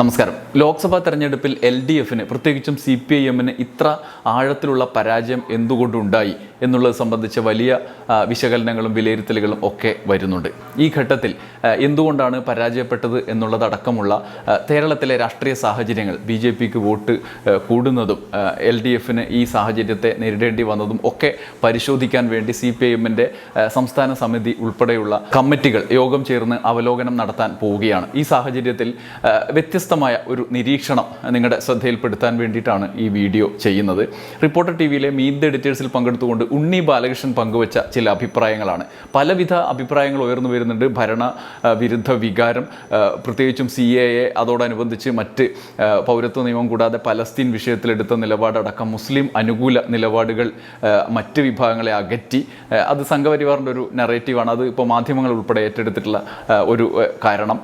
നമസ്കാരം. ലോക്സഭാ തെരഞ്ഞെടുപ്പിൽ L D എഫിന് പ്രത്യേകിച്ചും സി പി ഐ എമ്മിന് ഇത്ര ആഴത്തിലുള്ള പരാജയം എന്തുകൊണ്ടുണ്ടായി എന്നുള്ളത് സംബന്ധിച്ച വലിയ വിശകലനങ്ങളും വിലയിരുത്തലുകളും ഒക്കെ വരുന്നുണ്ട്. ഈ ഘട്ടത്തിൽ എന്തുകൊണ്ടാണ് പരാജയപ്പെട്ടത് എന്നുള്ളതടക്കമുള്ള കേരളത്തിലെ രാഷ്ട്രീയ സാഹചര്യങ്ങൾ ബി ജെ പിക്ക് വോട്ട് കൂടുന്നതും എൽ ഡി എഫിന് ഈ സാഹചര്യത്തെ നേരിടേണ്ടി വന്നതും ഒക്കെ പരിശോധിക്കാൻ വേണ്ടി സി പി ഐ എമ്മിന്റെ സംസ്ഥാന സമിതി ഉൾപ്പെടെയുള്ള കമ്മിറ്റികൾ യോഗം ചേർന്ന് അവലോകനം നടത്താൻ പോവുകയാണ്. ഈ സാഹചര്യത്തിൽ ആ, വ്യത്യസ്തമായ ഒരു നിരീക്ഷണം നിങ്ങളുടെ ശ്രദ്ധയിൽപ്പെടുത്താൻ വേണ്ടിയിട്ടാണ് ഈ വീഡിയോ ചെയ്യുന്നത്. റിപ്പോർട്ടർ ടി വിയിലെ മീറ്റ് ദ എഡിറ്റേഴ്സിൽ പങ്കെടുത്തുകൊണ്ട് ഉണ്ണി ബാലകൃഷ്ണൻ പങ്കുവച്ച ചില അഭിപ്രായങ്ങളാണ്. പലവിധ അഭിപ്രായങ്ങൾ ഉയർന്നു വരുന്നുണ്ട്. ഭരണ വിരുദ്ധ വികാരം പ്രത്യേകിച്ചും സി എ എ അതോടനുബന്ധിച്ച് മറ്റ് പൗരത്വ നിയമം കൂടാതെ പലസ്തീൻ വിഷയത്തിലെടുത്ത നിലപാടടക്കം മുസ്ലിം അനുകൂല നിലപാടുകൾ മറ്റ് വിഭാഗങ്ങളെ അകറ്റി അത് സംഘപരിവാറിന്റെ ഒരു നെറേറ്റീവാണ് അത് ഇപ്പോൾ മാധ്യമങ്ങൾ ഉൾപ്പെടെ ഏറ്റെടുത്തിട്ടുള്ള ഒരു കാരണം.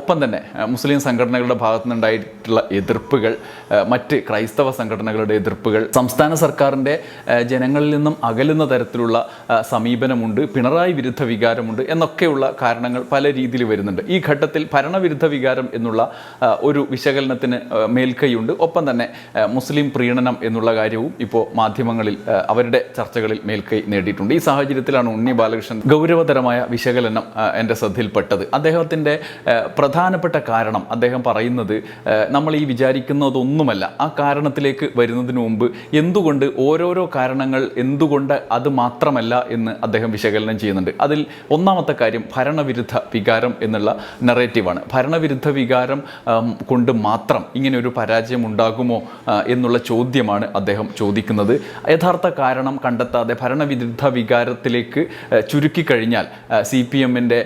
ഒപ്പം തന്നെ മുസ്ലിം സംഘടനകളുടെ ഭാഗത്തു നിന്നുണ്ടായിട്ടുള്ള എതിർപ്പുകൾ മറ്റ് ക്രൈസ്തവ സംഘടനകളുടെ എതിർപ്പുകൾ സംസ്ഥാന സർക്കാരിന്റെ ജനങ്ങളിൽ നിന്നും അകലുന്ന തരത്തിലുള്ള സമീപനമുണ്ട് പിണറായി വിരുദ്ധ വികാരമുണ്ട് എന്നൊക്കെയുള്ള കാരണങ്ങൾ പല രീതിയിൽ വരുന്നുണ്ട്. ഈ ഘട്ടത്തിൽ ഭരണവിരുദ്ധ വികാരം എന്നുള്ള ഒരു വിശകലനത്തിന് മേൽക്കൈയുണ്ട്. ഒപ്പം തന്നെ മുസ്ലിം പ്രീണനം എന്നുള്ള കാര്യവും ഇപ്പോൾ മാധ്യമങ്ങളിൽ അവരുടെ ചർച്ചകളിൽ മേൽക്കൈ നേടിയിട്ടുണ്ട്. ഈ സാഹചര്യത്തിലാണ് ഉണ്ണി ബാലകൃഷ്ണൻ ഗൗരവതരമായ വിശകലനം എന്റെ ശ്രദ്ധയിൽപ്പെട്ടത്. അദ്ദേഹത്തിന്റെ പ്രധാനപ്പെട്ട കാരണം അദ്ദേഹം പറയുന്നത് നമ്മൾ ഈ വിചാരിക്കുന്നതൊന്നുമല്ല. ആ കാരണത്തിലേക്ക് വരുന്നതിന് മുമ്പ് എന്തുകൊണ്ട് ഓരോരോ കാരണങ്ങൾ എന്തുകൊണ്ട് അത് മാത്രമല്ല എന്ന് അദ്ദേഹം വിശകലനം ചെയ്യുന്നുണ്ട്. അതിൽ ഒന്നാമത്തെ കാര്യം ഭരണവിരുദ്ധ വികാരം എന്നുള്ള നെറേറ്റീവാണ് ഭരണവിരുദ്ധ വികാരം കൊണ്ട് മാത്രം ഇങ്ങനെ ഒരു പരാജയം ഉണ്ടാകുമോ എന്നുള്ള ചോദ്യമാണ് അദ്ദേഹം ചോദിക്കുന്നത്. യഥാർത്ഥ കാരണം കണ്ടെത്താതെ ഭരണവിരുദ്ധ വികാരത്തിലേക്ക് ചുരുക്കിക്കഴിഞ്ഞാൽ സി പി എമ്മിന്റെ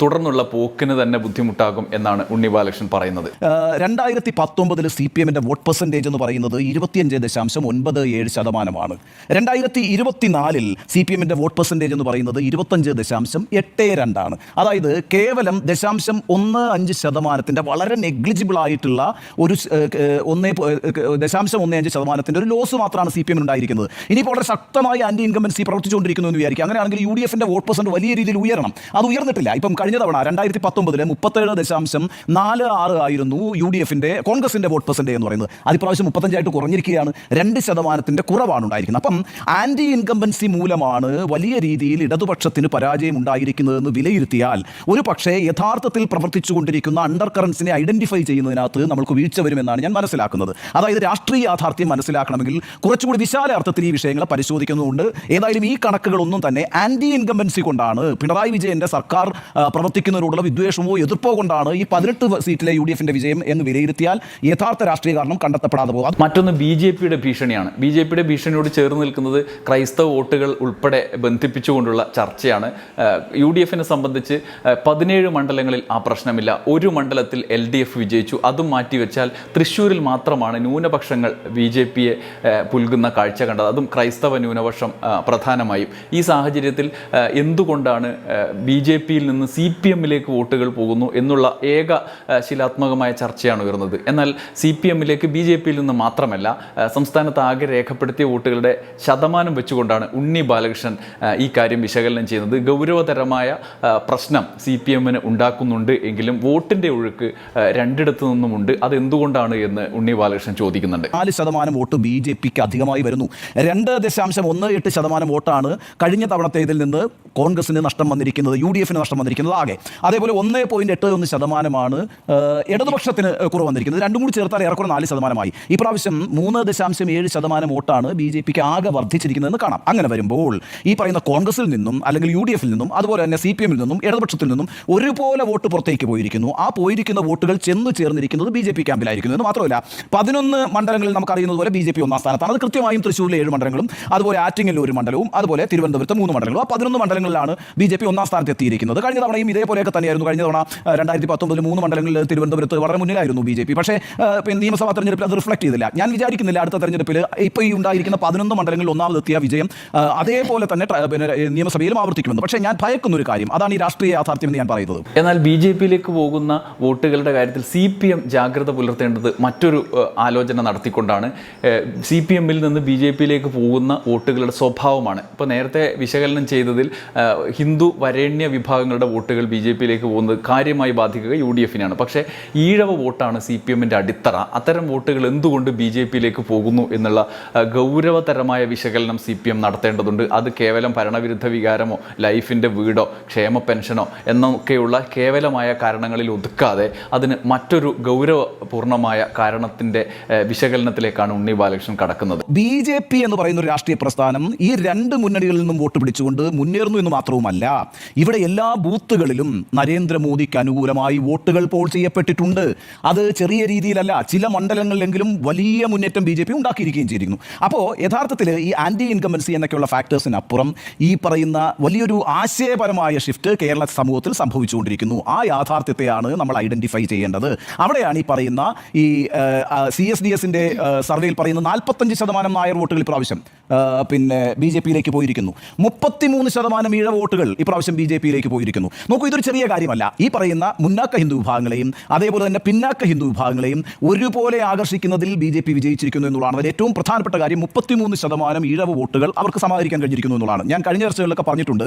തുടർന്നുള്ള പോക്കിന് തന്നെ ബുദ്ധിമുട്ടാകും എന്നാണ് ഉണ്ണി ബാലകൃഷ്ണൻ പറയുന്നത്. രണ്ടായിരത്തി പത്തൊമ്പതിൽ സി പി എമ്മിന്റെ വോട്ട് പെർസെന്റേജ് എന്ന് പറയുന്നത് ഇരുപത്തിയഞ്ച് ദശാംശം ഒൻപത് ഏഴ് ശതമാനമാണ്. രണ്ടായിരത്തി ഇരുപത്തിനാലിൽ സി പി എമ്മിന്റെ വോട്ട് പെർസെന്റേജ് എന്ന് പറയുന്നത് ഇരുപത്തഞ്ച് ദശാംശം എട്ട് രണ്ടാണ്. അതായത് കേവലം ദശാംശം ഒന്ന് അഞ്ച് ശതമാനത്തിന്റെ വളരെ നെഗ്ലിജിബിൾ ആയിട്ടുള്ള ഒരു ഒന്നേ ദശാംശം ഒന്നേ അഞ്ച് ശതമാനത്തിന്റെ ഒരു ലോസ് മാത്രമാണ് സി പി എമ്മിന് ഉണ്ടായിരിക്കുന്നത്. ഇനിയിപ്പോൾ വളരെ ശക്തമായി ആന്റി ഇൻകമ്പൻസി പ്രവർത്തിച്ചുകൊണ്ടിരിക്കുന്നു എന്ന് വിചാരിക്കുക. അങ്ങനെയാണെങ്കിൽ യു ഡി എഫിന്റെ വോട്ട് പെർസെന്റ് വലിയ രീതിയിൽ ഉയരണം. അത് ഉയർന്നിട്ടില്ല. ഇപ്പം കഴിഞ്ഞ തവണ രണ്ടായിരത്തി പത്തൊമ്പതിൽ മുപ്പത്തേഴ് ദശാംശം നാല് ആറ് ആയിരുന്നു യു ഡി എഫിന്റെ കോൺഗ്രസിന്റെ വോട്ട് പെർസെന്റേജ് എന്ന് പറയുന്നത്. അതിപ്രാവശ്യം മുപ്പത്തഞ്ചായിട്ട് കുറഞ്ഞിരിക്കുകയാണ്. രണ്ട് ശതമാനത്തിന്റെ കുറവാണ് ഉണ്ടായിരിക്കുന്നത്. അപ്പം ആന്റി ഇൻകമ്പൻസി മൂലമാണ് വലിയ രീതിയിൽ ഇടതുപക്ഷത്തിന് പരാജയം ഉണ്ടായിരിക്കുന്നതെന്ന് വിലയിരുത്തിയാൽ ഒരു പക്ഷേ യഥാർത്ഥത്തിൽ പ്രവർത്തിച്ചുകൊണ്ടിരിക്കുന്ന അണ്ടർ കറൻസിനെ ഐഡന്റിഫൈ ചെയ്യുന്നതിനകത്ത് നമുക്ക് വീഴ്ച വരുമെന്നാണ് ഞാൻ മനസ്സിലാക്കുന്നത്. അതായത് രാഷ്ട്രീയ യാഥാർത്ഥ്യം മനസ്സിലാക്കണമെങ്കിൽ കുറച്ചുകൂടി വിശാല അർത്ഥത്തിൽ ഈ വിഷയങ്ങളെ പരിശോധിക്കുന്നതുകൊണ്ട് ഏതായാലും ഈ കണക്കുകളൊന്നും തന്നെ ആന്റി ഇൻകമ്പൻസി കൊണ്ടാണ് പിണറായി വിജയന്റെ സർക്കാർ പ്രവർത്തിക്കുന്നതിനോടുള്ള വിദ്വേഷമോ എതിർപ്പോ കൊണ്ടാണ് ഈ പതിനെട്ട് സീറ്റിലെ യു ഡി എഫിന്റെ വിജയം എന്ന് വിലയിരുത്തിയാൽ യഥാർത്ഥ രാഷ്ട്രീയ കാരണം കണ്ടെത്തപ്പെടാതെ പോകും. മറ്റൊന്ന് ബി ജെ പിയുടെ ഭീഷണിയാണ്. ബി ജെ പിയുടെ ഭീഷണിയോട് ചേർന്ന് നിൽക്കുന്നത് ക്രൈസ്തവ വോട്ടുകൾ ഉൾപ്പെടെ ബന്ധിപ്പിച്ചുകൊണ്ടുള്ള ചർച്ചയാണ്. യു ഡി എഫിനെ സംബന്ധിച്ച് പതിനേഴ് മണ്ഡലങ്ങളിൽ ആ പ്രശ്നമില്ല. ഒരു മണ്ഡലത്തിൽ എൽ ഡി എഫ് വിജയിച്ചു. അതും മാറ്റിവെച്ചാൽ തൃശ്ശൂരിൽ മാത്രമാണ് ന്യൂനപക്ഷങ്ങൾ ബി ജെ പിയെ പുൽകുന്ന കാഴ്ച കണ്ടത്. അതും ക്രൈസ്തവ ന്യൂനപക്ഷം പ്രധാനമായും. ഈ സാഹചര്യത്തിൽ എന്തുകൊണ്ടാണ് ബി ജെ പിയിൽ നിന്ന് സി പി എമ്മിലേക്ക് വോട്ടുകൾ പോകുന്നു എന്നുള്ള ഏക ഏഹ് ശിലാത്മകമായ ചർച്ചയാണ് ഉയർന്നത്. എന്നാൽ സി പി എമ്മിലേക്ക് ബി ജെ പിയിൽ നിന്ന് മാത്രമല്ല സംസ്ഥാനത്ത് ആകെ രേഖപ്പെടുത്തിയ വോട്ടുകളുടെ ശതമാനം വെച്ചുകൊണ്ടാണ് ഉണ്ണി ബാലകൃഷ്ണൻ ഈ കാര്യം വിശകലനം ചെയ്യുന്നത്. ഗൗരവതരമായ പ്രശ്നം സി പി എമ്മിന് ഉണ്ടാക്കുന്നുണ്ട് എങ്കിലും വോട്ടിന്റെ ഒഴുക്ക് രണ്ടിടത്തു നിന്നുമുണ്ട്. അത് എന്തുകൊണ്ടാണ് എന്ന് ഉണ്ണി ബാലകൃഷ്ണൻ ചോദിക്കുന്നുണ്ട്. നാല് ശതമാനം വോട്ട് ബി ജെ പിക്ക് അധികമായി വരുന്നു. രണ്ട് ദശാംശം ഒന്ന് എട്ട് ശതമാനം വോട്ടാണ് കഴിഞ്ഞ തവണത്തേതിൽ നിന്ന് കോൺഗ്രസിന് നഷ്ടം വന്നിരിക്കുന്നത് യു ഡി എഫിന് നഷ്ടം വന്നിരിക്കുന്നത് ആകെ. അതേപോലെ ഒന്ന് പോയിന്റ് എട്ട് ഒന്ന് ശതമാനമാണ് ഏഹ്, ഇടതുപക്ഷത്തിന് കുറവ് വന്നിരിക്കുന്നത്. രണ്ടും കൂടി ചേർത്താൽ ഏറെക്കുറെ നാല് ശതമാനമായി. ഈ പ്രാവശ്യം മൂന്ന് ദശാംശം ഏഴ് ശതമാനം വോട്ടാണ് ബി ജെ പിക്ക് ആകെ വർദ്ധിച്ചിരിക്കുന്നതെന്ന് കാണാം. അങ്ങനെ വരുമ്പോൾ ഈ പറയുന്ന കോൺഗ്രസിൽ നിന്നും അല്ലെങ്കിൽ യു ഡി എഫിൽ നിന്നും അതുപോലെ തന്നെ സി പി എമ്മിൽ നിന്നും ഇടതുപക്ഷത്തിൽ നിന്നും ഒരുപോലെ വോട്ട് പുറത്തേക്ക് പോയിരിക്കുന്നു. ആ പോയിരിക്കുന്ന വോട്ടുകൾ ചെന്ന് ചേർന്നിരിക്കുന്നത് ബി ജെ പി ക്യാമ്പിലായിരിക്കുന്നു. എന്ന് മാത്രമല്ല പതിനൊന്ന് മണ്ഡലങ്ങളിൽ നമുക്കറിയുന്നത് പോലെ ബി ജെ പി ഒന്നാം സ്ഥാനത്താണ്. അത് കൃത്യമായും തൃശ്ശൂരിലെ ഏഴ് മണ്ഡലങ്ങളും അതുപോലെ ആറ്റിങ്ങലിലെ ഒരു മണ്ഡലവും അതുപോലെ തിരുവനന്തപുരത്ത് മൂന്ന് മണ്ഡലങ്ങളും. ആ പതിനൊന്ന് മണ്ഡലങ്ങളിലാണ് ബി ജെ പി ഒന്നാം സ്ഥാനത്ത് എത്തിയിരിക്കുന്നത്. കഴിഞ്ഞ തവണയും ഇതേപോലെയൊക്കെ തന്നെയായിരുന്നു. കഴിഞ്ഞ തവണ രണ്ടായിരത്തി പത്തൊമ്പതിൽ മൂന്ന് മണ്ഡലങ്ങളിൽ തിരുവനന്തപുരത്ത് വളരെ മുന്നിലായിരുന്നു ബി ജെ പി. പക്ഷേ പിന്നെ നിയമസഭാ തെരഞ്ഞെടുപ്പിൽ അത് റിഫ്ലക്ട് ചെയ്തില്ല. ഞാൻ വിചാരിക്കുന്നില്ല അടുത്ത തെരഞ്ഞെടുപ്പിൽ ഇപ്പോൾ ഈ ഉണ്ടായിരിക്കുന്ന പതിനൊന്ന് മണ്ഡലങ്ങളിൽ ഒന്നാമതെത്തിയ വിജയം അതേപോലെ തന്നെ പിന്നെ നിയമസഭയിലും ആവർത്തിക്കുമെന്ന്. പക്ഷേ ഞാൻ ഭയക്കുന്ന ഒരു കാര്യം. അതാണ് ഈ രാഷ്ട്രീയ യാഥാർത്ഥ്യം എന്ന് ഞാൻ പറയുന്നത്. എന്നാൽ ബി ജെ പിയിലേക്ക് പോകുന്ന വോട്ടുകളുടെ കാര്യത്തിൽ സി പി എം ജാഗ്രത പുലർത്തേണ്ടത് മറ്റൊരു ആലോചന നടത്തിക്കൊണ്ടാണ്. സി പി എമ്മിൽ നിന്ന് ബി ജെ പിയിലേക്ക് പോകുന്ന വോട്ടുകളുടെ സ്വഭാവമാണ്. ഇപ്പോൾ നേരത്തെ വിശകലനം ചെയ്തതിൽ ഹിന്ദു വരേണ്യ വിഭാഗങ്ങളുടെ വോട്ടുകൾ ബി ജെ പിയിലേക്ക് പോകുന്നത് കാര്യമായി ബാധിക്കുക യു ഡി എഫിനാണ്. പക്ഷേ ഈ ഈഴവ വോട്ടാണ് സി പി എമ്മിന്റെ അടിത്തറ. അത്തരം വോട്ടുകൾ എന്തുകൊണ്ട് ബി ജെ പിയിലേക്ക് പോകുന്നു എന്നുള്ള ഗൗരവതരമായ വിശകലനം സി പി എം നടത്തേണ്ടതുണ്ട്. അത് കേവലം ഭരണവിരുദ്ധ വികാരമോ ലൈഫിന്റെ വീടോ ക്ഷേമ പെൻഷനോ എന്നൊക്കെയുള്ള കേവലമായ കാരണങ്ങളിൽ ഒതുക്കാതെ അതിന് മറ്റൊരു ഗൗരവപൂർണമായ കാരണത്തിന്റെ വിശകലനത്തിലേക്കാണ് ഉണ്ണി ബാലകൃഷ്ണൻ കടക്കുന്നത്. ബി ജെ പി എന്ന് പറയുന്ന ഒരു രാഷ്ട്രീയ പ്രസ്ഥാനം ഈ രണ്ട് മുന്നണികളിൽ നിന്നും വോട്ട് പിടിച്ചുകൊണ്ട് മുന്നേറുന്നു എന്ന് മാത്രവുമല്ല ഇവിടെ എല്ലാ ബൂത്തുകളിലും നരേന്ദ്രമോദിക്ക് അനുകൂലമായി വോട്ടുകൾ പോൾ ചെയ്യപ്പെട്ടിട്ടുണ്ട്. അത് ചെറിയ രീതിയിലല്ല ചില മണ്ഡലങ്ങളിലെങ്കിലും വലിയ മുന്നേറ്റം ബി ജെ പി ഉണ്ടാക്കിയിരിക്കുകയും ചെയ്തിരിക്കുന്നു അപ്പോൾ യഥാർത്ഥത്തിൽ ഈ ആന്റി ഇൻകമ്പൻസി എന്നൊക്കെയുള്ള ഫാക്ടേഴ്സിനപ്പുറം ഈ പറയുന്ന വലിയൊരു ആശയപരമായ ഷിഫ്റ്റ് കേരള സമൂഹത്തിൽ സംഭവിച്ചുകൊണ്ടിരിക്കുന്നു. ആ യാഥാർത്ഥ്യത്തെയാണ് നമ്മൾ ഐഡന്റിഫൈ ചെയ്യേണ്ടത്. അവിടെയാണ് ഈ പറയുന്ന ഈ സി എസ് ഡി എസിന്റെ സർവേയിൽ പറയുന്ന നാൽപ്പത്തഞ്ച് ശതമാനം നായർ വോട്ടുകൾ ഇപ്രാവശ്യം പിന്നെ ബി ജെ പിയിലേക്ക് പോയിരിക്കുന്നു. മുപ്പത്തിമൂന്ന് ശതമാനം ഈഴ വോട്ടുകൾ ഇപ്രാവശ്യം ബി ജെ പിയിലേക്ക് പോയിരിക്കുന്നു. നോക്കൂ ഇതൊരു ചെറിയ കാര്യമല്ല. ഈ പറയുന്ന മുന്നാക്ക ഹിന്ദു വിഭാഗങ്ങളെയും അതേപോലെ തന്നെ പിന്നാക്ക ഹിന്ദു വിഭാഗങ്ങളെയും ഒരുപോലെ ആകർഷിക്കുന്നതിൽ ബി ജെ പി വിജയിച്ചിരിക്കുന്നു എന്നുള്ളതാണ്. അതിൽ ഏറ്റവും പ്രധാനപ്പെട്ട കാര്യം മുപ്പത്തിമൂന്ന് ശതമാനം ഈഴവ വോട്ടുകൾ അവർക്ക് സമാഹരിക്കാൻ കഴിഞ്ഞിരിക്കുന്നു എന്നുള്ളതാണ്. ഞാൻ കഴിഞ്ഞ ചർച്ചകളിലൊക്കെ പറഞ്ഞിട്ടുണ്ട്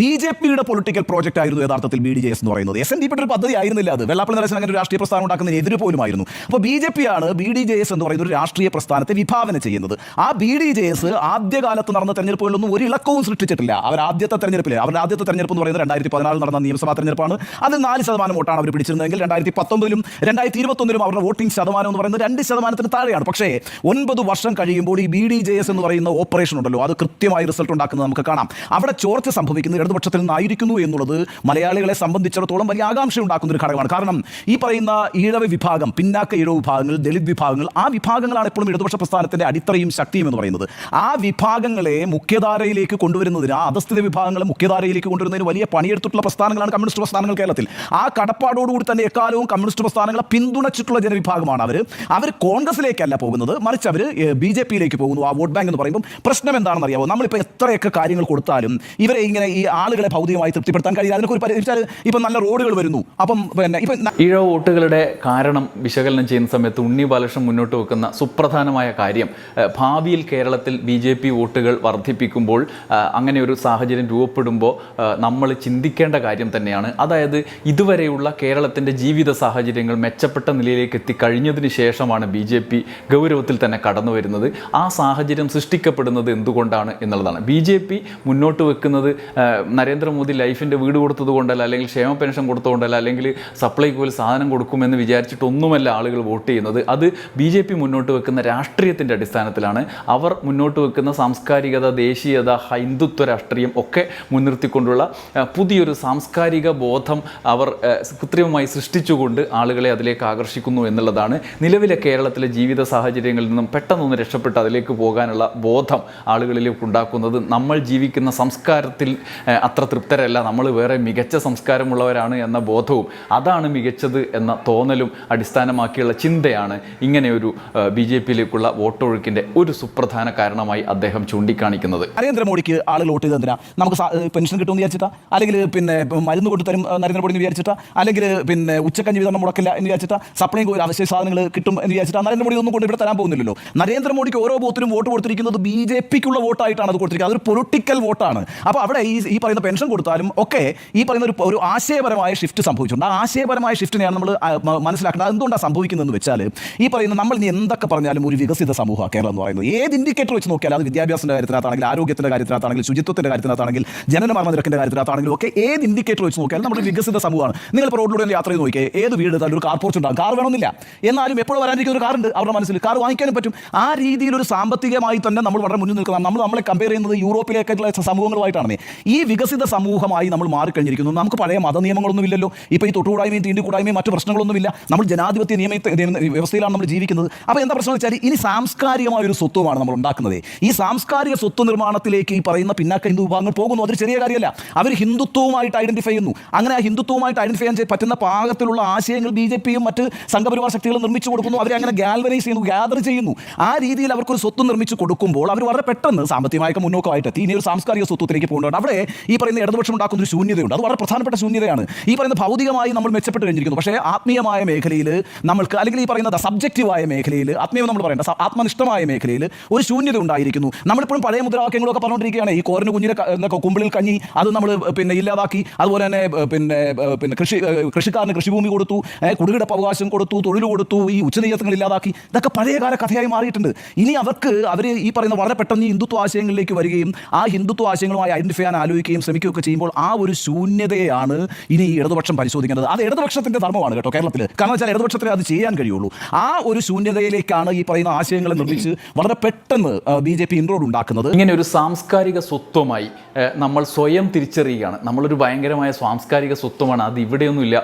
ബി ജെ പിയുടെ പൊളിറ്റിക്കൽ പ്രോജക്റ്റ് ആയിരുന്നു യഥാർത്ഥത്തിൽ ബി ഡി ജെ എസ് എന്ന് പറയുന്നത്. എസ് എൻ ഡി പിയുടെ ഒരു പദ്ധതി ആയിരുന്നില്ല അത്. വെള്ളാപ്പള്ളി നടേശൻ അങ്ങനെ ഒരു രാഷ്ട്രീയ പ്രസ്ഥാനം ഉണ്ടാക്കുന്നതിന് എതിര് പോലുമായിരുന്നു. അപ്പോൾ ബി ജെ പി ആണ് ബി ഡി ജെ എസ് എന്ന് പറയുന്ന ഒരു രാഷ്ട്രീയ പ്രസ്ഥാനത്തെ വിഭാവന ചെയ്യുന്നത്. ആ ബി ഡി ജെ എസ് ആദ്യകാലത്ത് നടന്ന തെരഞ്ഞെടുപ്പുകളിലൊന്നും ഒരു ഇളക്കവും സൃഷ്ടിച്ചിട്ടില്ല. അവർ ആദ്യത്തെ തെരഞ്ഞെടുപ്പിൽ അവരുടെ ആദ്യത്തെ തെരഞ്ഞെടുപ്പ് എന്ന് പറയുന്നത് രണ്ടായിരത്തി പതിനാറിൽ നടന്ന നിയമസഭാ തെരഞ്ഞെടുപ്പാണ്. അതിൽ നാല് ശതമാനം വോട്ടാണ് അവർ പിടിച്ചിരുന്നതെങ്കിൽ രണ്ടായിരത്തി പത്തൊമ്പതിലും രണ്ടായിരത്തി ഇരുപത്തൊന്നിലും അവരുടെ വോട്ടിംഗ് ശതമാനം എന്ന് പറയുന്നത് രണ്ട് ശതമാനത്തിന് താഴെയാണ്. പക്ഷേ ഒൻപത് വർഷം കഴിയുമ്പോൾ ഈ ബി ഡി ജെ എസ് എന്ന് പറയുന്ന ഓപ്പറേഷൻ ഉണ്ടല്ലോ അത് കൃത്യമായി റിസൾട്ട് ഉണ്ടാക്കുന്നത് നമുക്ക് കാണാം. അവിടെ ചോർച്ച സംഭവിക്കുന്നത് ഇടതുപക്ഷത്തിൽ നിന്നായിരിക്കുന്നു എന്നുള്ളത് മലയാളികളെ സംബന്ധിച്ചിടത്തോളം വലിയ ആകാംക്ഷ ഉണ്ടാക്കുന്ന ഒരു ഘടകമാണ്. കാരണം ഈ പറയുന്ന ഈഴവ വിഭാഗം പിന്നാക്ക ഈഴവ വിഭാഗങ്ങൾ ദളിത് വിഭാഗങ്ങൾ ആ വിഭാഗങ്ങളാണ് എപ്പോഴും ഇടതുപക്ഷ പ്രസ്ഥാനത്തിന്റെ അടിത്തറയും ശക്തിയും എന്ന് പറയുന്നത്. ആ വിഭാഗങ്ങളെ മുഖ്യധാരയിലേക്ക് കൊണ്ടുവരുന്നതിന് ആ അധസ്ഥിത വിഭാഗങ്ങളെ മുഖ്യധാരയിലേക്ക് കൊണ്ടുവരുന്നതിന് വലിയ പണിയെടുത്തിട്ടുള്ള പ്രസ്ഥാനങ്ങളാണ് കമ്മ്യൂണിസ്റ്റ് പ്രസ്ഥാനങ്ങൾ കേരളത്തിൽ. ആ കടപ്പാടോടുകൂടി തന്നെ എക്കാലവും കമ്മ്യൂണിസ്റ്റ് പ്രസ്ഥാനങ്ങളെ പിന്തുണച്ചിട്ടുള്ള ജനവിഭാഗമാണ് അവർ അവർ കോൺഗ്രസിലേക്കല്ല പോകുന്നത്. മറിച്ച് അവർ ബി ജെ പിയിലേക്ക് പോകുന്നു. ആ വോട്ട് ബാങ്ക് എന്ന് പറയുമ്പോൾ പ്രശ്നം എന്താണെന്ന് അറിയാമോ നമ്മളിപ്പോൾ എത്രയൊക്കെ കാര്യങ്ങൾ കൊടുത്താലും ഇവരെ ഇങ്ങനെ ഈ ആളുകളെ ഭൗതികമായി തൃപ്തിപ്പെടുത്താൻ കഴിയില്ല. അതിനൊക്കെ ഒരു പരിഹരിച്ചാൽ ഇപ്പം നല്ല റോഡുകൾ വരുന്നു. അപ്പം പിന്നെ ഇപ്പം ഇഴ വോട്ടുകളുടെ കാരണം വിശകലനം ചെയ്യുന്ന സമയത്ത് ഉണ്ണി ബാലകൃഷ്ണൻ മുന്നോട്ട് വെക്കുന്ന സുപ്രധാനമായ കാര്യം ഭാവിയിൽ കേരളത്തിൽ ബി ജെ പി വോട്ടുകൾ വർദ്ധിപ്പിക്കുമ്പോൾ അങ്ങനെ ഒരു സാഹചര്യം രൂപപ്പെടുമ്പോൾ നമ്മൾ ചിന്തിക്കേണ്ട കാര്യം തന്നെയാണ്. അതായത് ഇതുവരെയുള്ള കേരളത്തിന്റെ ജീവിത സാഹചര്യങ്ങൾ മെച്ചപ്പെട്ട നിലയിലേക്ക് എത്തിക്കഴിഞ്ഞതിന് ശേഷമാണ് ബി ജെ പി ഗൗരവത്തിൽ തന്നെ കടന്നു വരുന്നത്. ആ സാഹചര്യം സൃഷ്ടിക്കപ്പെടുന്നത് എന്തുകൊണ്ടാണ് എന്നുള്ളതാണ്. ബി ജെ പി മുന്നോട്ട് വെക്കുന്നത് നരേന്ദ്രമോദി ലൈഫിന്റെ വീട് കൊടുത്തത് കൊണ്ടല്ല അല്ലെങ്കിൽ ക്ഷേമ പെൻഷൻ കൊടുത്തുകൊണ്ടല്ല അല്ലെങ്കിൽ സപ്ലൈകോയിൽ സാധനം കൊടുക്കുമെന്ന് വിചാരിച്ചിട്ടൊന്നുമല്ല ആളുകൾ വോട്ട് ചെയ്യുന്നത്. അത് ബി ജെ പി മുന്നോട്ട് വെക്കുന്ന രാഷ്ട്രീയത്തിന്റെ അടിസ്ഥാനത്തിലാണ്. അവർ മുന്നോട്ട് വെക്കുന്ന സാംസ്കാരികത ദേശീയത ഹൈന്ദുത്വ രാഷ്ട്രീയം ഒക്കെ മുൻനിർത്തിക്കൊണ്ടുള്ള പുതിയൊരു സാംസ്കാരിക ബോധം അവർ കൃത്രിമമായി സൃഷ്ടിച്ചുകൊണ്ട് ആളുകളെ അതിലേക്ക് ആകർഷിക്കുന്നു എന്നുള്ളതാണ് നിലവിലെ കേരളത്തിലെ ജീവിത സാഹചര്യങ്ങളിൽ നിന്നും പെട്ടെന്നൊന്ന് രക്ഷപ്പെട്ട് അതിലേക്ക് പോകാനുള്ള ബോധം ആളുകളിലേക്ക് ഉണ്ടാക്കുന്നത്. നമ്മൾ ജീവിക്കുന്ന സംസ്കാരത്തിൽ അത്ര തൃപ്തരല്ല. നമ്മൾ വേറെ മികച്ച സംസ്കാരമുള്ളവരാണ് എന്ന ബോധവും അതാണ് മികച്ചത് എന്ന തോന്നലും അടിസ്ഥാനമാക്കിയുള്ള ചിന്തയാണ് ഇങ്ങനെയൊരു ബി ജെ പിയിലേക്കുള്ള വോട്ടൊഴുക്കിന്റെ ഒരു സുപ്രധാന കാരണമായി അദ്ദേഹം ചൂണ്ടിക്കാണിക്കുന്നത്. നരേന്ദ്രമോദിക്ക് ആളുകൾ വോട്ട് ചെയ്ത് എന്തിനാ? നമുക്ക് പെൻഷൻ കിട്ടുമെന്ന് വിചാരിച്ചിട്ടാ? അല്ലെങ്കിൽ പിന്നെ മരുന്ന് കൊണ്ടുതരും നരേന്ദ്രമോദി വിചാരിച്ചിട്ടാ? അല്ലെങ്കിൽ പിന്നെ ഉച്ചക്കഞ്ഞി വിതരണം മുടക്കില്ല എന്ന് വിചാരിച്ചിട്ട് സപ്ലൈകോ ഒരു അവശ്യ സാധനങ്ങൾ കിട്ടും എന്ന് വിചാരിച്ചിട്ട് നരേന്ദ്രമോദി ഒന്നും കൊണ്ട് ഇവിടെ തരാൻ പോകുന്നില്ലല്ലോ. നരേന്ദ്രമോദിക്ക് ഓരോ ബൂത്തിലും വോട്ട് കൊടുത്തിരിക്കുന്നത് ബി ജെ പിക്കുള്ള വോട്ടായിട്ടാണ് അത് കൊടുത്തിരിക്കുന്നത്. അതൊരു പൊളിറ്റിക്കൽ വോട്ടാണ്. അപ്പോൾ അവിടെ ഈ ഈ പറയുന്ന പെൻഷൻ കൊടുത്താലും ഒക്കെ ഈ പറയുന്ന ഒരു ഒരു ആശയപരമായ ഷിഫ്റ്റ് സംഭവിച്ചിട്ടുണ്ട്. ആ ആശയപരമായ ഷിഫ്റ്റിനെയാണ് നമ്മൾ മനസ്സിലാക്കുന്നത് എന്തുകൊണ്ടാണ് സംഭവിക്കുന്നതെന്ന് വെച്ചാൽ ഈ പറയുന്ന നമ്മൾ ഇനി എന്തൊക്കെ പറഞ്ഞാലും ഒരു വികസിത സമൂഹമാണ് കേരളം എന്ന് പറയുന്നത്. ഏത് ഇൻഡിക്കേറ്റർ വെച്ച് നോക്കിയാൽ അത് വിദ്യാഭ്യാസത്തിന്റെ കാര്യത്തിനകത്താണെങ്കിൽ ആരോഗ്യത്തിന്റെ കാര്യത്തിനകത്താണെങ്കിൽ ശുചിത്വത്തിന്റെ കാര്യത്തിനകത്താണെങ്കിൽ ജനന മരണ നിരക്കിന്റെ കാര്യത്തിനകത്താണെങ്കിലും ഒക്കെ ഏത് ഇൻഡിക്കേറ്റർ വെച്ച് നോക്കിയാലും നമ്മൾ വികസിത സമൂഹമാണ്. നിങ്ങൾ ഇപ്പോൾ റോഡിലൂടെ യാത്ര ചെയ്ത് നോക്കിയേ ഏത് വീട് എടുത്താലും ഒരു കാർ പോർച്ച് ഉണ്ടാകും കാർ വേണമെന്നില്ല. എന്നാലും എപ്പോഴും വരാനിരിക്കുന്ന ഒരു കാറുണ്ട് അവരുടെ മനസ്സിൽ. കാർ വാങ്ങിക്കാനും പറ്റും. ആ രീതിയിൽ ഒരു സാമ്പത്തികമായി തന്നെ നമ്മൾ വളരെ മുന്നിൽ നിൽക്കണം നമ്മൾ നമ്മളെ കമ്പയർ ചെയ്യുന്നത് യൂറോപ്പിലേക്കുള്ള സമൂഹങ്ങളുമായിട്ടാണ്. ഈ വികസിത സമൂഹമായി നമ്മൾ മാറിക്കഴിഞ്ഞിരിക്കുന്നു. നമുക്ക് പഴയ മത നിയമങ്ങളൊന്നും ഇല്ലല്ലോ ഇപ്പോൾ ഈ തൊട്ടുകൂടായ്മയും തീണ്ടിക്കൂടായ്മയും മറ്റു പ്രശ്നങ്ങളൊന്നുമില്ല. നമ്മൾ ജനാധിപത്യ നിയമ വ്യവസ്ഥയിലാണ് നമ്മൾ ജീവിക്കുന്നത്. അപ്പോൾ എന്താ പ്രശ്നം വെച്ചാൽ ഇനി സാംസ്കാരികമായ ഒരു സ്വത്വമാണ് നമ്മൾ ഉണ്ടാക്കുന്നത്. ഈ സാംസ്കാരിക സ്വത്ത് നിർമ്മാണത്തിലേക്ക് ഈ പറയുന്ന പിന്നാക്ക ഹിന്ദു വിഭാഗങ്ങൾ പോകുന്നു. അതൊരു ചെറിയ കാര്യമല്ല. അവർ ഹിന്ദുത്വവുമായിട്ട് ഐഡന്റിഫൈ ചെയ്യുന്നു. അങ്ങനെ ആ ഹിന്ദുത്വവുമായിട്ട് ഐഡന്റിഫൈ ചെയ്യാൻ പറ്റുന്ന പാകത്തിലുള്ള ആശയങ്ങൾ ബി ജെ പിയും മറ്റ് സംഘപരിവാർ ശക്തികളും നിർമ്മിച്ചു കൊടുക്കുന്നു. അവരെ അങ്ങനെ ഗാൽവനൈസ് ചെയ്യുന്നു ഗ്യാദർ ചെയ്യുന്നു. ആ രീതിയിൽ അവർക്കൊരു സ്വത്ത് നിർമ്മിച്ച് കൊടുക്കുമ്പോൾ അവർ വളരെ പെട്ടെന്ന് സാമ്പത്തികമായൊക്കെ മുന്നോക്കമായിട്ട് ഇനി ഒരു സാംസ്കാരിക സ്വത്വത്തിലേക്ക് പോകേണ്ടത് അവിടെ ഈ പറയുന്ന ഇടതുപക്ഷം ഉണ്ടാക്കുന്ന ഒരു ശൂന്യതയുണ്ട്. അത് വളരെ പ്രധാനപ്പെട്ട ശൂന്യതയാണ്. ഈ പറയുന്ന ഭൗതികമായി നമ്മൾ മെച്ചപ്പെട്ട് കഴിഞ്ഞിരിക്കുന്നു. പക്ഷേ ആത്മീയമായ മേഖലയിൽ നമ്മൾക്ക് അല്ലെങ്കിൽ ഈ പറയുന്ന സബ്ജക്റ്റീവായ മേഖലയിൽ ആത്മീയം നമ്മൾ പറയേണ്ട ആത്മനിഷ്ഠമായ മേഖലയിൽ ഒരു ശൂന്യത ഉണ്ടായിരിക്കുന്നു. നമ്മളിപ്പോഴും പഴയ മുദ്രാവാക്യങ്ങളൊക്കെ പറഞ്ഞുകൊണ്ടിരിക്കുകയാണ്. ഈ കോരന് കുഞ്ഞിനെ കുമ്പിളിൽ കഞ്ഞി അത് നമ്മൾ പിന്നെ ഇല്ലാതാക്കി. അതുപോലെ തന്നെ പിന്നെ പിന്നെ കൃഷി കൃഷിക്കാരന് കൃഷിഭൂമി കൊടുത്തു. കുടികിടപ്പ് അവകാശം കൊടുത്തു തൊഴിൽ കൊടുത്തു ഈ ഉച്ചനീചത്വങ്ങൾ ഇല്ലാതാക്കി. ഇതൊക്കെ പഴയകാല കഥയായി മാറിയിട്ടുണ്ട്. ഇനി അവർക്ക് അവർ ഈ പറയുന്ന വളരെ പെട്ടെന്ന് ഹിന്ദുത്വ ആശയങ്ങളിലേക്ക് വരികയും ആ ഹിന്ദുത്വ ആശയങ്ങളുമായി ഐഡന്റിഫൈ ചെയ്യാൻ ആലോചിക്കുകയും ശ്രമിക്കുകയൊക്കെ ചെയ്യുമ്പോൾ ആ ഒരു ശൂന്യതയാണ് ഇനി ഇടതുപക്ഷം പരിശോധിക്കേണ്ടത്. അത് ഇടതുപക്ഷത്തിന്റെ ധർമ്മമാണ് കേട്ടോ കേരളത്തിൽ കാരണം വെച്ചാൽ ഇടതുപക്ഷത്തിന് അത് ചെയ്യാൻ കഴിയുള്ളൂ. ആ ഒരു ശൂന്യതയിലേക്കാണ് ഈ പറയുന്ന ആശയങ്ങളെ നിർമ്മിച്ച് വളരെ പെട്ടെന്ന് ബി ജെ പി ഇൻട്രോഡ് ഉണ്ടാക്കുന്നത്. ഇങ്ങനെ ഒരു സാംസ്കാരിക സ്വത്വമായി നമ്മൾ സ്വയം തിരിച്ചറിയുകയാണ്. നമ്മളൊരു ഭയങ്കരമായ സാംസ്കാരിക സ്വത്വമാണ്. അത് ഇവിടെയൊന്നുമില്ല.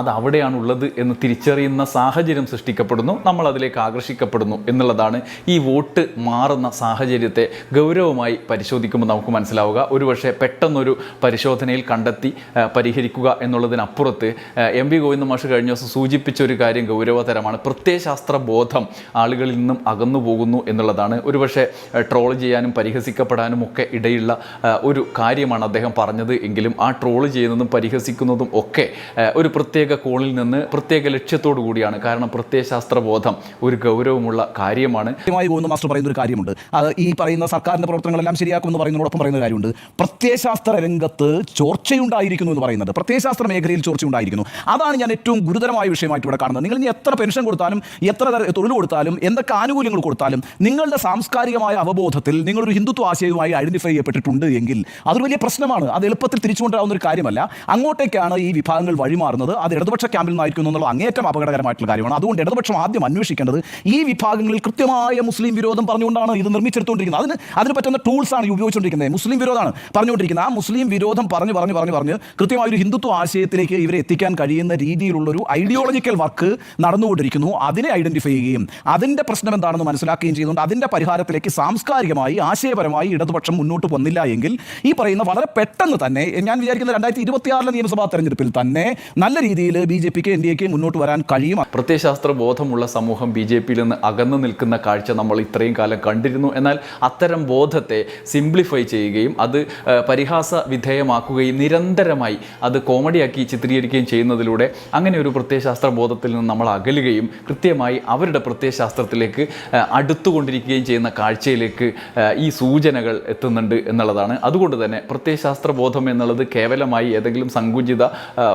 അത് അവിടെയാണ് ഉള്ളത് എന്ന് തിരിച്ചറിയുന്ന സാഹചര്യം സൃഷ്ടിക്കപ്പെടുന്നു നമ്മൾ അതിലേക്ക് ആകർഷിക്കപ്പെടുന്നു എന്നുള്ളതാണ് ഈ വോട്ട് മാറുന്ന സാഹചര്യത്തെ ഗൗരവമായി പരിശോധിക്കുമ്പോൾ നമുക്ക് മനസ്സിലാവുക. ഒരുപക്ഷെ പെട്ടെന്നൊരു പരിശോധനയിൽ കണ്ടെത്തി പരിഹരിക്കുക എന്നുള്ളതിനപ്പുറത്ത് എം വി ഗോവിന്ദ മാഷ് കഴിഞ്ഞ ദിവസം സൂചിപ്പിച്ച ഒരു കാര്യം ഗൗരവതരമാണ്. പ്രത്യയശാസ്ത്ര ബോധം ആളുകളിൽ നിന്നും അകന്നു പോകുന്നു എന്നുള്ളതാണ്. ഒരുപക്ഷെ ട്രോൾ ചെയ്യാനും പരിഹസിക്കപ്പെടാനും ഒക്കെ ഇടയുള്ള ഒരു കാര്യമാണ് അദ്ദേഹം പറഞ്ഞത്. എങ്കിലും ആ ട്രോൾ ചെയ്യുന്നതും പരിഹസിക്കുന്നതും ഒക്കെ ഒരു പ്രത്യേക കോണിൽ നിന്ന് പ്രത്യേക ലക്ഷ്യത്തോടു കൂടിയാണ്. കാരണം പ്രത്യയശാസ്ത്ര ബോധം ഒരു ഗൗരവമുള്ള കാര്യമാണ്. കൃത്യമായി പോകുന്ന മാസ്റ്റർ പറയുന്ന ഒരു കാര്യമുണ്ട്. അത് ഈ പറയുന്ന സർക്കാരിന്റെ പ്രവർത്തനങ്ങളെല്ലാം ശരിയാക്കുമെന്ന് പറയുന്നതോടൊപ്പം പറയുന്ന കാര്യമുണ്ട്. പ്രത്യയശാസ്ത്ര രംഗത്ത് ചോർച്ചയുണ്ടായിരിക്കുന്നു എന്ന് പറയുന്നത്. പ്രത്യയശാസ്ത്ര മേഖലയിൽ ചോർച്ചയുണ്ടായിരിക്കുന്നു. അതാണ് ഞാൻ ഏറ്റവും ഗുരുതരമായ വിഷയമായിട്ട് ഇവിടെ കാണുന്നത്. നിങ്ങൾ ഇനി എത്ര പെൻഷൻ കൊടുത്താലും എത്ര തര- തൊഴിൽ കൊടുത്താലും എന്തൊക്കെ ആനുകൂല്യങ്ങൾ കൊടുത്താലും നിങ്ങളുടെ സാംസ്കാരികമായ അവബോധത്തിൽ നിങ്ങളൊരു ഹിന്ദുത്വ ആശയവുമായി ഐഡന്റിഫൈ ചെയ്യപ്പെട്ടിട്ടുണ്ട് എങ്കിൽ അതൊരു വലിയ പ്രശ്നമാണ്. അത് എളുപ്പത്തിൽ തിരിച്ചുകൊണ്ടാവുന്ന ഒരു കാര്യമല്ല. അങ്ങോട്ടേക്കാണ് ഈ വിഭാഗങ്ങൾ വഴിമാറുന്നത്. അത് ഇടതുപക്ഷ ക്യാമ്പിൽ നിന്നായിരിക്കുന്നു എന്നുള്ള അങ്ങേറ്റം അപകടകരമായിട്ടുള്ള കാര്യമാണ്. അതുകൊണ്ട് ഇടതുപക്ഷം ആദ്യം അന്വേഷിക്കേണ്ടത് ഈ വിഭാഗങ്ങളിൽ കൃത്യമായ മുസ്ലിം വിരോധം പറഞ്ഞുകൊണ്ടാണ് ഇത് നിർമ്മിച്ചെടുത്തുകൊണ്ടിരിക്കുന്നത്. അതിന് അതിന് പറ്റുന്ന ടൂൾസാണ് ഉപയോഗിച്ചുകൊണ്ടിരിക്കുന്നത്. മുസ്ലിം വിരോധമാണ് പറഞ്ഞുകൊണ്ടിരിക്കുന്നത്. ആ മുസ്ലിം വിരോധം പറഞ്ഞ് പറഞ്ഞ് പറഞ്ഞ് പറഞ്ഞ് കൃത്യമായ ഒരു ഹിന്ദുത്വ ആശയത്തിലേക്ക് ഇവരെ എത്തിക്കാൻ കഴിയുന്ന രീതിയിലുള്ളൊരു ഐഡിയോളജിക്കൽ വർക്ക് നടന്നുകൊണ്ടിരിക്കുന്നു. അതിനെ ഐഡന്റിഫൈ ചെയ്യുകയും അതിന്റെ പ്രശ്നം എന്താണെന്ന് മനസ്സിലാക്കുകയും ചെയ്യുന്നുണ്ട്. അതിന്റെ പരിഹാരത്തിലേക്ക് സാംസ്കാരികമായി ആശയപരമായി ഇടതുപക്ഷം മുന്നോട്ട് വന്നില്ല എങ്കിൽ ഈ പറയുന്ന വളരെ പെട്ടെന്ന് തന്നെ ഞാൻ വിചാരിക്കുന്ന രണ്ടായിരത്തി ഇരുപത്തിയാറിലെ നിയമസഭാ തെരഞ്ഞെടുപ്പിൽ തന്നെ നല്ല രീതിയിൽ ബി ജെ പിക്ക് എക്ക് മുന്നോട്ട് വരാൻ കഴിയും പ്രത്യയശാസ്ത്ര ബോധമുള്ള സമൂഹം ബി ജെ പിയിൽ നിന്ന് അകന്നു നിൽക്കുന്ന കാഴ്ച നമ്മൾ ഇത്രയും കാലം കണ്ടിരുന്നു. എന്നാൽ അത്തരം ബോധത്തെ സിംപ്ലിഫൈ ചെയ്യുകയും അത് പരിഹാസ വിധേയമാക്കുകയും നിരന്തരമായി അത് കോമഡിയാക്കി ചിത്രീകരിക്കുകയും ചെയ്യുന്നതിലൂടെ അങ്ങനെ ഒരു പ്രത്യയശാസ്ത്ര ബോധത്തിൽ നിന്ന് നമ്മൾ അകലുകയും കൃത്യമായി അവരുടെ പ്രത്യയശാസ്ത്രത്തിലേക്ക് അടുത്തുകൊണ്ടിരിക്കുകയും ചെയ്യുന്ന കാഴ്ചയിലേക്ക് ഈ സൂചനകൾ എത്തുന്നുണ്ട് എന്നുള്ളതാണ്. അതുകൊണ്ട് തന്നെ പ്രത്യയശാസ്ത്ര ബോധം എന്നുള്ളത് കേവലമായി ഏതെങ്കിലും സങ്കുചിത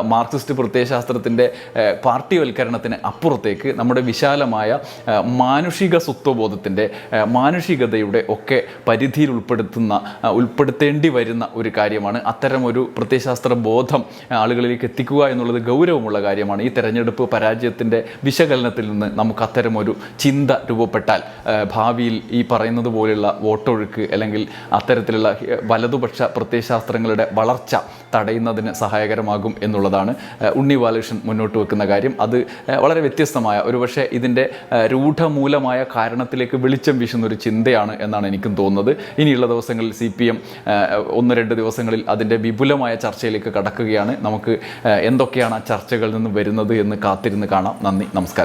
മാർക്സിസ്റ്റ് പ്രത്യയശാസ്ത്രത്തിന്റെ പാർട്ടിവൽക്കരണത്തിന് അപ്പുറത്തേക്ക് നമ്മുടെ വിശാലമായ മാനുഷിക സ്വത്വബോധത്തിന്റെ മാനുഷികതയുടെ ഒക്കെ പരിധിയിൽ ഉൾപ്പെടുത്തുന്ന ഉൾപ്പെടുത്തേണ്ടി വരുന്ന ഒരു കാര്യമാണ് അത്തരം ഒരു പ്രത്യയശാസ്ത്ര ബോധം ആളുകളിലേക്ക് എത്തിക്കുക എന്നുള്ളത് ഗൗരവമുള്ള കാര്യമാണ്. ഈ തെരഞ്ഞെടുപ്പ് പരാജയത്തിന്റെ വിശകലനത്തിൽ നിന്ന് നമുക്ക് അത്തരം ഒരു ചിന്ത രൂപപ്പെട്ടാൽ ഭാവിയിൽ ഈ പറയുന്നത് പോലെയുള്ള വോട്ടൊഴുക്ക് അല്ലെങ്കിൽ അത്തരത്തിലുള്ള വലതുപക്ഷ പ്രത്യയശാസ്ത്രങ്ങളുടെ വളർച്ച തടയുന്നതിന് സഹായകരമാകും എന്നുള്ളതാണ്. ഉണ്ണി ബാലകൃഷ്ണൻ മുന്നോട്ട് വെക്കുന്ന കാര്യം അത് വളരെ വ്യത്യസ്തമായ ഒരുപക്ഷെ ഇതിന്റെ രൂഢമൂലമായ കാരണത്തിലേക്ക് വെളിച്ചം വീശുന്ന ഒരു ചിന്തയാണ് എന്നാണ് എനിക്കും തോന്നുന്നത്. ഇനിയുള്ള ദിവസങ്ങളിൽ സി പി എം ഒന്ന് രണ്ട് ദിവസങ്ങളിൽ അതിന്റെ വിപുലമായ ചർച്ചയിലേക്ക് കടക്കുകയാണ്. നമുക്ക് എന്തൊക്കെയാണ് ആ ചർച്ചകളിൽ നിന്ന് വരുന്നത് എന്ന് കാത്തിരുന്ന് കാണാം. നന്ദി നമസ്കാരം.